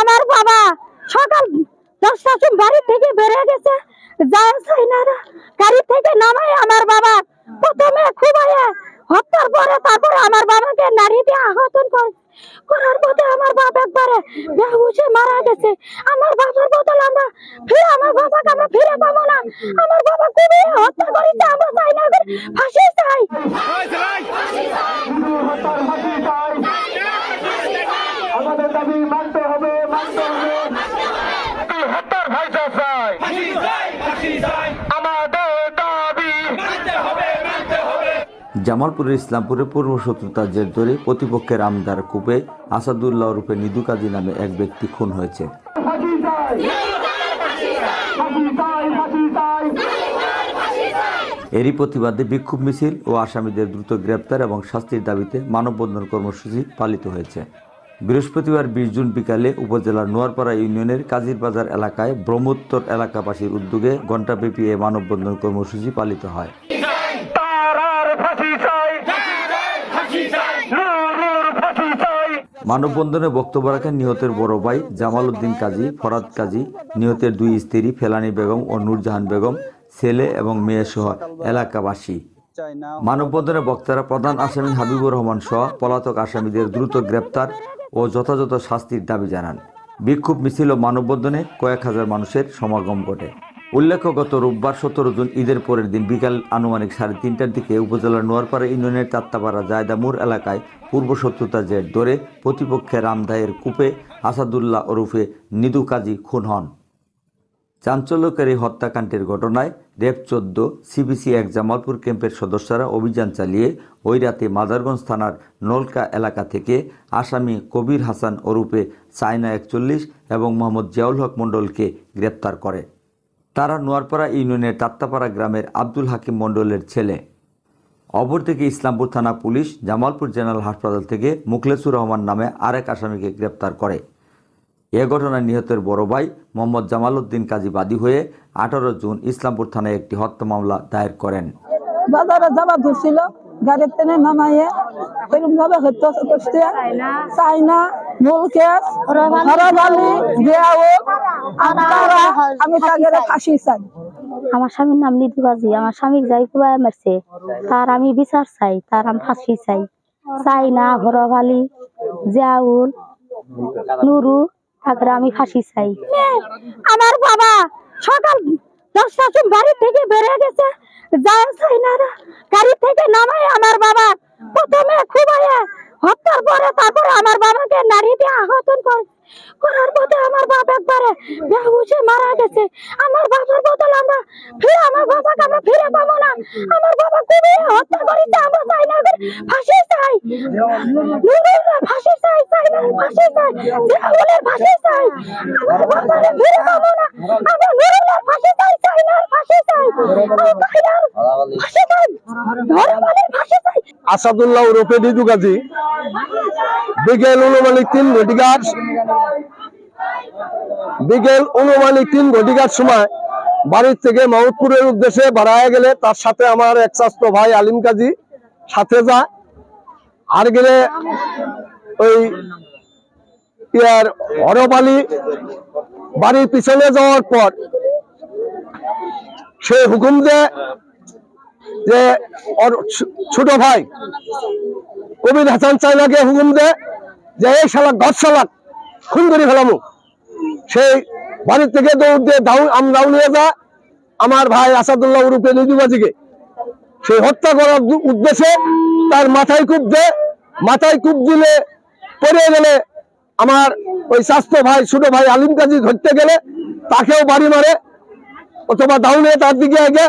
আমার বাবা সকাল সময় বাড়ি থেকে বেরিয়ে গেছে। যায় সাইনারা গাড়ি থেকে নামায় আমার বাবা। প্রথমে খুবাইয়ে হত্যার পরে তারপরে আমার বাবাকে নারী দিয়ে আহত করে। করার পথে আমার বাপ একবারে বেহুশে মারা গেছে। আমার বাবার বদল আমরা ফিরে আমার বাবাকে আমরা ফিরে পাবো না। আমার বাবা খুবই হত্যা করেছে। আমরা চাই না ফাঁসি চাই। আমাদের দাবি মানতে হবে মানতে হবে। হত্যার ভাইসা চাই আমাদের দাবি। জামালপুরের ইসলামপুরে পূর্ব শত্রুতার জের ধরে প্রতিপক্ষের আমদার কূপে আসাদুল্লাহ রূপে নিদু কাজী নামে এক ব্যক্তি খুন হয়েছে। এরই প্রতিবাদে বিক্ষোভ মিছিল ও আসামিদের দ্রুত গ্রেপ্তার এবং শাস্তির দাবিতে মানববন্ধন কর্মসূচি পালিত হয়েছে। বৃহস্পতিবার বিশ জুন বিকালে উপজেলার নোয়ারপাড়া ইউনিয়নের কাজিরবাজার এলাকায় ব্রহ্মোত্তর এলাকাবাসীর উদ্যোগে ঘণ্টাব্যাপী এই মানববন্ধন কর্মসূচি পালিত হয়। মানববন্ধনে বক্তব্য রাখেন নিহতের বড় ভাই জামাল উদ্দিন কাজী ফরাদ কাজী নিহতের দুই স্ত্রী ফেলানি বেগম ও নূরজাহান বেগম ছেলে এবং মেয়ে সহ এলাকাবাসী। মানববন্ধনে বক্তারা প্রধান আসামি হাবিবুর রহমান সহ পলাতক আসামিদের দ্রুত গ্রেপ্তার ও যথাযথ শাস্তির দাবি জানান। বিক্ষোভ মিছিল ও মানববন্ধনে কয়েক হাজার মানুষের সমাগম ঘটে। উল্লেখ্য, গত রোববার সতেরো জুন ঈদের পরের দিন বিকাল আনুমানিক সাড়ে তিনটার দিকে উপজেলার নোয়ারপাড়া ইউনিয়নের তাত্তাপাড়া জায়দামুর এলাকায় পূর্ব শত্রুতা জের ধরে প্রতিপক্ষের রামদায়ের কূপে আসাদুল্লাহ ওরফে নিদু কাজী খুন হন। চাঞ্চল্যকারী হত্যাকাণ্ডের ঘটনায় রেপ চোদ্দ সিবিসি এক জামালপুর ক্যাম্পের সদস্যরা অভিযান চালিয়ে ওই রাতে মাদারগঞ্জ থানার নলকা এলাকা থেকে আসামি কবির হাসান ওরূপে চায়না একচল্লিশ এবং মোহাম্মদ জিয়াউল হক মণ্ডলকে গ্রেপ্তার করে। তারা নোয়ারপাড়া ইউনিয়নের তাত্তাপাড়া গ্রামের আব্দুল হাকিম মণ্ডলের ছেলে। অপরদিকে ইসলামপুর থানা পুলিশ জামালপুর জেনারেল হাসপাতাল থেকে মুখলেসুর রহমান নামে আরেক আসামিকে গ্রেপ্তার করে। এ ঘটনায় নিহতের বড় ভাই মোহাম্মদ জামাল উদ্দিন কাজী বাদী হয়ে আঠারো জুন ইসলামপুর থানায় একটি হত্যা মামলা দায়ের করেন। বাজারে যাবা ধরছিল গাড়ির টেনে নামাইয়ে এরকম ভাবে হত্যা করছে। চাইনা মুলকেশ হরবালি আমি তাদের ফাঁসি চাই। আমার স্বামীর নাম নিদু কাজী আমার স্বামী যাই কুবাই মারছে। তার আমি বিচার চাই তার আমি ফাঁসি চাই। চাই না ঘরবালি জিয়াউল নুরু তারপরে আমি ফাঁসি চাই। আমার বাবা সকাল দশটার বাড়ি থেকে বেড়ে গেছে। যা চাই না গাড়ি থেকে নামাই আমার বাবা প্রথমে খুবাইয়ে হত্যার পরে তারপরে আমার বাবাকে নারী দিয়ে আহত করে করার পথে আমার বাপ একবারে বেহুশে মারা গেছে আমার বাবার বদল আমরা ফিরে, আমার বাবাকে আমরা ফিরে পাবো না। আমার বাবা খুবই হত্যা করেছে, আমরা চাই না ফাঁসি চাই। ফাঁসি চাই না ফাঁসি চাই জিয়াউলের ফাঁসি চাই। আমার বাবাকে ফিরে পাবো না। আমরা ফাঁসি চাই চাই না ফাঁসি চাই। ভাইয়ার ফাঁসি চাই ধরবালের ফাঁসি চাই। আসাদুল্লাহ রূপে নিদু গাজী বিকেল অনুমানিক তিন ঘটিকার বিকেল অনুমানিক তিন ঘটিকার সময় বাড়ির থেকে মাহমুদপুরের উদ্দেশ্যে বাড়ায় গেলে তার সাথে আমার এক স্বাস্থ্য ভাই আলিম কাজী সাথে যায়। আর গেলে ওই ইয়ার হরফ বাড়ির পিছনে যাওয়ার পর সে হুকুম দেয় যে ছোট ভাই কবির হাসান চাইনাকে হুকুম দে যে, এই শালাক ঘর শালাক, খুন করে ফেলামু। সেই বাড়ির থেকে দৌড় দিয়ে দাউ আমরাও নিয়ে যা আমার ভাই আসাদুল্লাহ উরুপে নিজুবাজিকে সেই হত্যা করার উদ্দেশ্যে তার মাথায় কূপ দে। মাথায় কূপ দিলে পড়ে গেলে আমার ওই স্বাস্থ্য ভাই, ছোট ভাই আলিম কাজী ধরতে গেলে তাকেও বাড়ি মারে। অথবা ডাউনে তার দিকে আগে।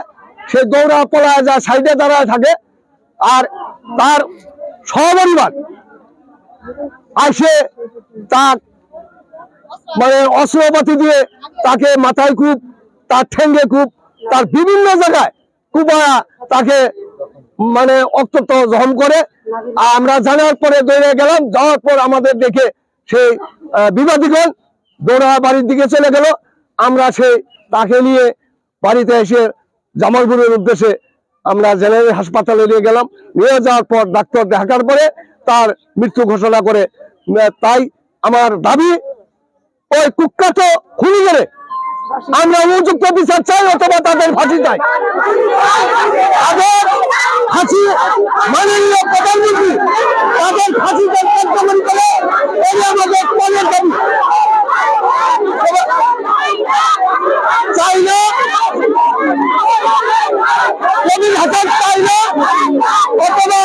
সে দৌড়া পলায় যায়, সাইডে দাঁড়ায় থাকে। আর তার সপরিবার আসে তার মানে অস্ত্রপাতি দিয়ে তাকে মাথায় কূপ তার ঠেঙ্গে কূপ তার বিভিন্ন জায়গায় কুপায়া তাকে মানে অত্যন্ত জহম করে। আর আমরা জানার পরে দৌড়ে গেলাম, যাওয়ার পর আমাদের দেখে সেই বিবাদীগণ দৌড়া বাড়ির দিকে চলে গেল। আমরা সেই, তাকে নিয়ে বাড়িতে এসে জামালপুরের উদ্দেশ্যে আমরা জেনারেল হাসপাতালে নিয়ে গেলাম। নিয়ে যাওয়ার পর ডাক্তার দেখার পরে তার মৃত্যু ঘোষণা করে তাই আমার দাবি ওই কুখ্যাত গেলে আমরা অভিযুক্ত বিচার চাই অথবা তাদের ফাঁসি চাই। তাদের ফাঁসি মাননীয় প্রধানমন্ত্রী তাদের ফাঁসি কার্যক্রমণ করে এই আমাদের পরের দাবি। চাই হাসান অথবা